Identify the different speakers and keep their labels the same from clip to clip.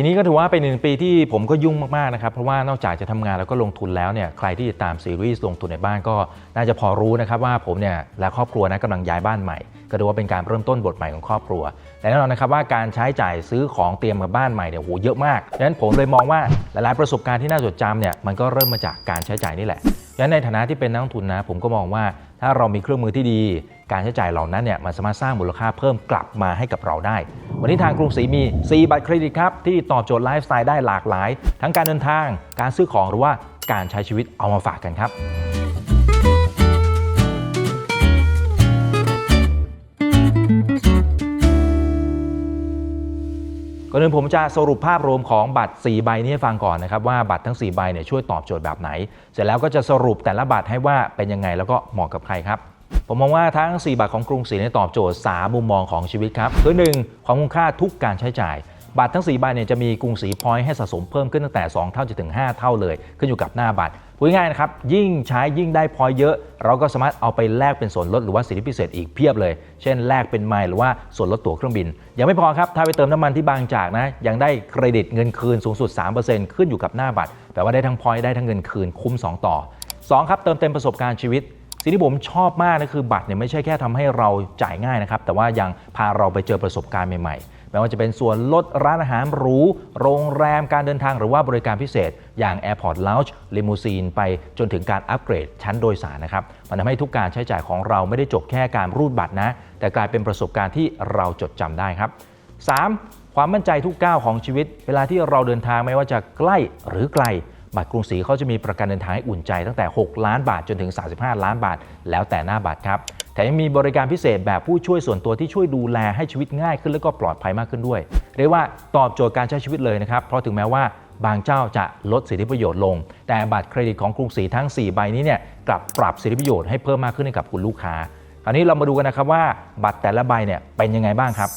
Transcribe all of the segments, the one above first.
Speaker 1: ปีนี้ก็ถือว่าเป็นหนึ่งปีที่ผมก็ยุ่งมากๆนะครับเพราะว่านอกจากจะทำงานแล้วก็ลงทุนแล้วเนี่ยใครที่ติดตามซีรีส์ลงทุนในบ้านก็น่าจะพอรู้นะครับว่าผมเนี่ยและครอบครัวนะกำลังย้ายบ้านใหม่ ก็ถือว่าเป็นการเริ่มต้นบทใหม่ของครอบครัวและแน่นอนนะครับว่าการใช้จ่ายซื้อของเตรียมกับบ้านใหม่เนี่ยโหเยอะมากดังนั้นผมเลยมองว่าหลายๆประสบการณ์ที่น่าจดจำเนี่ยมันก็เริ่มมาจากการใช้จ่ายนี่แหละดังนั้นในฐานะที่เป็นนักลงทุนนะผมก็มองว่าถ้าเรามีเครื่องมือที่ดี การใช้จ่ายเหล่านั้นเนี่ยมันสามารถสร้างมูลค่าเพิ่มกลับมาให้กับเราได้ วันนี้ทางกรุงศรีมี 4 บัตรเครดิตครับ ที่ตอบโจทย์ไลฟ์สไตล์ได้หลากหลาย ทั้งการเดินทาง การซื้อของหรือว่าการใช้ชีวิตเอามาฝากกันครับก่อนอื่นผมจะสรุปภาพรวมของบัตร 4 ใบนี้ให้ฟังก่อนนะครับว่าบัตรทั้ง 4 ใบเนี่ยช่วยตอบโจทย์แบบไหน เสร็จแล้วก็จะสรุปแต่ละบัตรให้ว่าเป็นยังไงแล้วก็เหมาะกับใครครับ ผมมองว่าทั้ง 4บัตรของกรุงศรีเนี่ยตอบโจทย์ 3 มุมมองของชีวิตครับ คือ 1 ความคุ้มค่าทุกการใช้จ่าย บัตรทั้ง 4 ใบเนี่ยจะมีกรุงศรีพอยต์ให้สะสมเพิ่มขึ้นตั้งแต่ 2 เท่าจนถึง 5 เท่าเลย ขึ้นอยู่กับหน้าบัตรพูดง่ายๆนะครับ ยิ่งใช้ยิ่งได้พอยต์เยอะ เราก็สามารถเอาไปแลกเป็นส่วนลดหรือว่าสิทธิพิเศษอีกเพียบเลย เช่นแลกเป็นไมล์หรือว่าส่วนลดตั๋วเครื่องบิน ยังไม่พอครับถ้าไปเติมน้ำมันที่บางจากนะยังได้เครดิตเงินคืนสูงสุด 3%ขึ้นอยู่กับหน้าบัตรแปลว่าได้ทั้งพอยต์ได้ทั้งเงินคืนคุ้ม 2 ต่อ 2 ครับเติมเต็มประสบการณ์ชีวิต สิ่งที่ผมชอบมากนะคือบัตรเนี่ยไม่ใช่แค่ทำให้เราจ่ายง่ายนะครับ แต่ว่ายังพาเราไปเจอประสบการณ์ใหม่ๆไม่ว่าจะเป็นส่วนลดร้านอาหารหรู โรงแรมการเดินทางหรือว่าบริการพิเศษ อย่าง Airport Lounge Limousine ไปจนถึงการอัปเกรดชั้นโดยสารนะครับ มันทำให้ทุกการใช้จ่ายของเราไม่ได้จบแค่การรูดบัตรนะ แต่กลายเป็นประสบการณ์ที่เราจดจำได้ครับ 3. ความมั่นใจทุกก้าวของชีวิต เวลาที่เราเดินทางไม่ว่าจะใกล้หรือไกล บัตรกรุงศรีเขาจะมีประกันเดินทางให้อุ่นใจตั้งแต่ 6 ล้านบาทจนถึง 35 ล้านบาท แล้วแต่หน้าบัตรครับแถมยังมีบริการพิเศษแบบผู้ช่วยส่วนตัวที่ช่วยดูแลให้ชีวิตง่ายขึ้นและก็ปลอดภัยมากขึ้นด้วย เรียกว่าตอบโจทย์การใช้ชีวิตเลยนะครับเพราะถึงแม้ว่าบางเจ้าจะลดสิทธิประโยชน์ลง แต่บัตรเครดิตของกรุงศรีทั้ง 4 ใบนี้เนี่ยกลับปรับสิทธิประโยชน์ให้เพิ่มมากขึ้นให้กับคุณลูกค้า คราวนี้เรามาดูกันนะครับว่าบัตรแต่ละใบเนี่ยเป็นยังไงบ้างครับ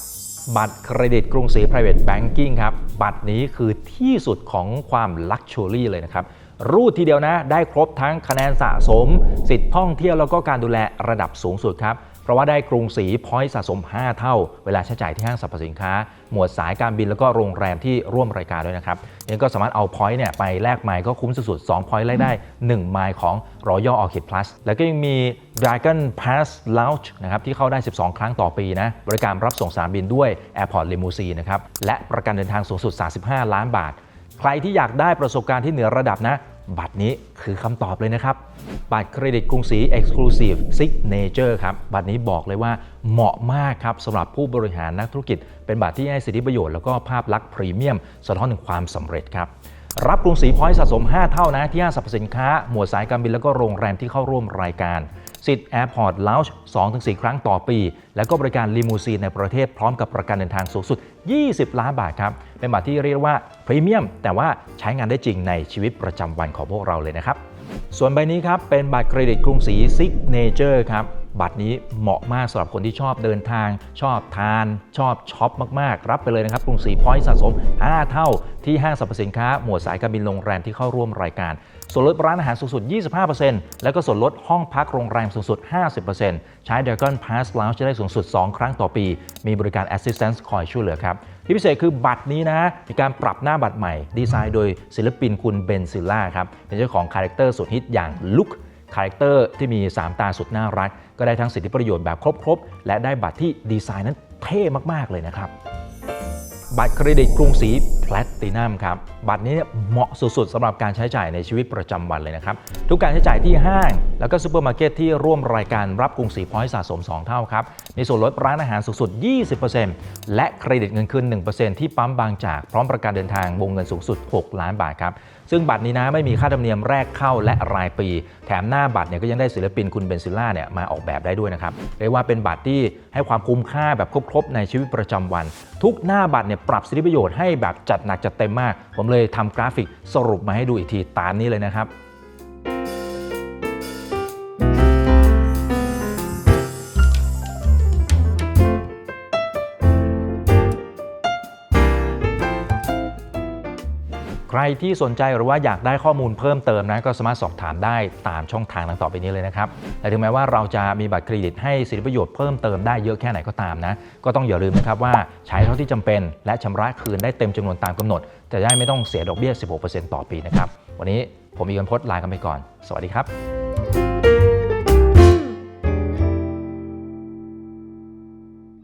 Speaker 1: บัตรเครดิตกรุงศรี private banking ครับ บัตรนี้คือที่สุดของความ luxury เลยนะครับ รูดทีเดียวนะ ได้ครบทั้งคะแนนสะสม สิทธิ์ท่องเที่ยวแล้วก็การดูแลระดับสูงสุดครับ เพราะว่าได้กรุงศรีพอยต์สะสม 5 เท่า เวลาใช้จ่ายที่ห้างสรรพสินค้า หมวดสายการบินแล้วก็โรงแรมที่ร่วมรายการด้วยนะครับยังก็สามารถเอาพอยต์เนี่ยไปแลกไมล์ก็คุ้มสุดๆ2พอยต์แลกได้ 1 ไมล์ของ Royal Orchid Plus แล้วก็ยังมี Dragon Pass Lounge นะครับที่เข้าได้ 12 ครั้งต่อปีนะบริการรับส่งสนามบินด้วย Airport Limousine นะครับและประกันเดินทางสูงสุด 35 ล้านบาทใครที่อยากได้ประสบการณ์ที่เหนือระดับนะ บัตรนี้คือคำตอบเลยนะครับ บัตรเครดิตกรุงศรี Exclusive Signature ครับ บัตรนี้บอกเลยว่าเหมาะมากครับสำหรับผู้บริหารนักธุรกิจ เป็นบัตรที่ให้สิทธิประโยชน์แล้วก็ภาพลักษณ์พรีเมียม สะท้อนถึงความสำเร็จครับรับกรุงศรีพอยต์สะสม 5 เท่านะที่ห้างสรรพสินค้า หมวดสายการบินแล้วก็โรงแรมที่เข้าร่วมรายการ สิทธิ์ Airport Lounge 2-4 ครั้งต่อปี แล้วก็บริการลิมูซีนในประเทศพร้อมกับประกันเดินทางสูงสุด 20 ล้านบาทครับ เป็นบัตรที่เรียกว่าพรีเมียมแต่ว่าใช้งานได้จริงในชีวิตประจำวันของพวกเราเลยนะครับ ส่วนใบนี้ครับเป็นบัตรเครดิตกรุงศรีซิกเนเจอร์ครับ บัตรนี้เหมาะมากสำหรับคนที่ชอบเดินทาง ชอบทาน ชอบช็อปมาก ๆ รับไปเลยนะครับกรุงศรีพอยต์สะสม 5 เท่าที่ห้างสรรพสินค้า หมวดสายการบินโรงแรมที่เข้าร่วมรายการ ส่วนลดร้านอาหารสูงสุด 25%แล้วก็ส่วนลดห้องพักโรงแรมสูงสุด 50%ใช้ Dragon Pass Lounge จะได้สูงสุด 2 ครั้งต่อปี มีบริการ Assistance คอยช่วยเหลือครับที่พิเศษคือบัตรนี้นะมีการปรับหน้าบัตรใหม่ ดีไซน์โดยศิลปินคุณเบนซิลล่าครับเป็นเจ้าของคาแรคเตอร์สุดฮิตอย่างลุค คาแรคเตอร์ที่มี 3 ตาสุดน่ารัก ก็ได้ทั้งสิทธิประโยชน์แบบครบๆ และได้บัตรที่ดีไซน์นั้นเท่มากๆเลยนะครับ บัตรเครดิตกรุงศรี ลตินัมครับ บัตรนี้เหมาะสุดๆสำหรับการใช้จ่ายในชีวิตประจำวันเลยนะครับ ทุกการใช้จ่ายที่ห้าง แล้วก็ซูเปอร์มาร์เก็ตที่ร่วมรายการรับกรุงศรีพอยต์สะสม 2 เท่าครับ มีส่วนลดร้านอาหารสูงสุด 20%และเครดิตเงินคืน 1%ที่ปั๊มบางจากพร้อมประกันเดินทางวงเงินสูงสุด 6 ล้านบาทครับซึ่งบัตรนี้นะไม่มีค่าธรรมเนียมแรกเข้าและรายปี แถมหน้าบัตรเนี่ยก็ยังได้ศิลปินคุณเบนซิลล่าเนี่ยมาออกแบบได้ด้วยนะครับเรียกว่าเป็นบัตรที่ให้ความคุ้มค่าแบบครบๆในชีวิตประจำวัน ทุกหน้าบัตรเนี่ยปรับสิทธิประโยชน์ให้แบบจัดหนักจัดเต็มมาก ผมเลยทำกราฟิกสรุปมาให้ดูอีกทีตามนี้เลยนะครับ ใครที่สนใจหรือว่าอยากได้ข้อมูลเพิ่มเติมนะก็สามารถสอบถามได้ตามช่องทางดังต่อไปนี้เลยนะครับแต่ถึงแม้ว่าเราจะมีบัตรเครดิตให้สิทธิประโยชน์เพิ่มเติมได้เยอะแค่ไหนก็ตามนะก็ต้องอย่าลืมนะครับว่าใช้เท่าที่จำเป็น และชำระคืนได้เต็มจำนวนตามกำหนด จะได้ไม่ต้องเสียดอกเบี้ย 16%ต่อปีนะครับวันนี้ผมมีกันพจน์ลากันไปก่อน สวัสดีครับ